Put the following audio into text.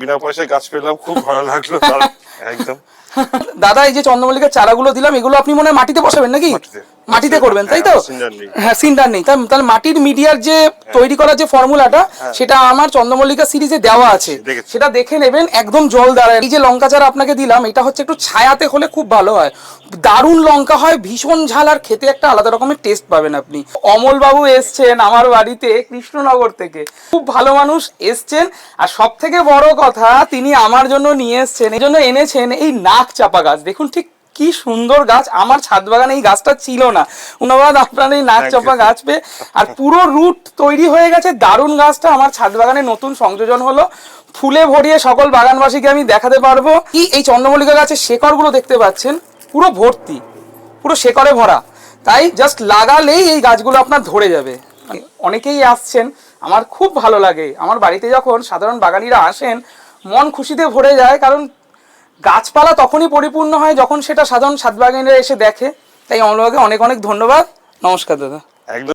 বিনা পয়সায় গাছ পেলাম খুব ভালো লাগল তার। একদম। দাদা এই যে চন্দ্রমল্লিকার চারাগুলো দিলাম এগুলো আপনি মনে হয় মাটিতে বসাবেন নাকি? মাটিতে। মাটিতে করবেন তাই তো? হ্যাঁ, সিন্ডার নেই। হ্যাঁ তাহলে মাটির মিডিয়ার যে তৈরি করার যে ফর্মুলাটা সেটা আমার চন্দ্রমল্লিকা সিরিজে দেওয়া আছে। হ্যাঁ। সেটা দেখে নেবেন একদম জল দাঁড়ায় এই যে লঙ্কা চারা আপনাকে দিলাম এটা হচ্ছে একটু ছায়াতে হলে খুব ভালো হয়। দারুণ লঙ্কা হয় ভীষণ ঝাল আর খেতে একটা আলাদা রকমের টেস্ট পাবেন আপনি। অমল বাবু এসছেন আমার বাড়িতে কৃষ্ণনগর থেকে। খুব ভালো মানুষ এসছেন আর সব থেকে বড় কথা তিনি আমার জন্য নিয়ে এসছেন। এই জন্য এনেছেন এই নাক চাপা গাছ। দেখুন ঠিক কি সুন্দর গাছ। আমার ছাদ বাগানে এই গাছটা ছিল না। ধন্যবাদ আপনার এই নাক you, চাপা গাছ পেয়ে। আর পুরো রুট তৈরি হয়ে গেছে। দারুণ গাছটা। আমার ছাদ বাগানে নতুন সংযোজন হলো। ফুলে ভরিয়ে সকল বাগানবাসীকে আমি দেখাতে পারব। কি এই চন্দ্রমল্লিকা গাছের শেকড়গুলো দেখতে পাচ্ছেন? পুরো ভর্তি। পুরো শেকড়ে ভরা। তাই জাস্ট লাগালেই এই গাছগুলো আপনার ধরে যাবে। অনেকেই আসছেন। আমার খুব ভালো লাগে। আমার বাড়িতে যখন সাধারণ বাগানিরা আসেন মন খুশিতে ভরে যায়। কারণ গাছপালা তখনই পরিপূর্ণ হয় যখন সেটা সাধারণ সাদবাগানরা এসে দেখে। তাই অমলবাকে অনেক অনেক ধন্যবাদ। নমস্কার দাদা। একদম।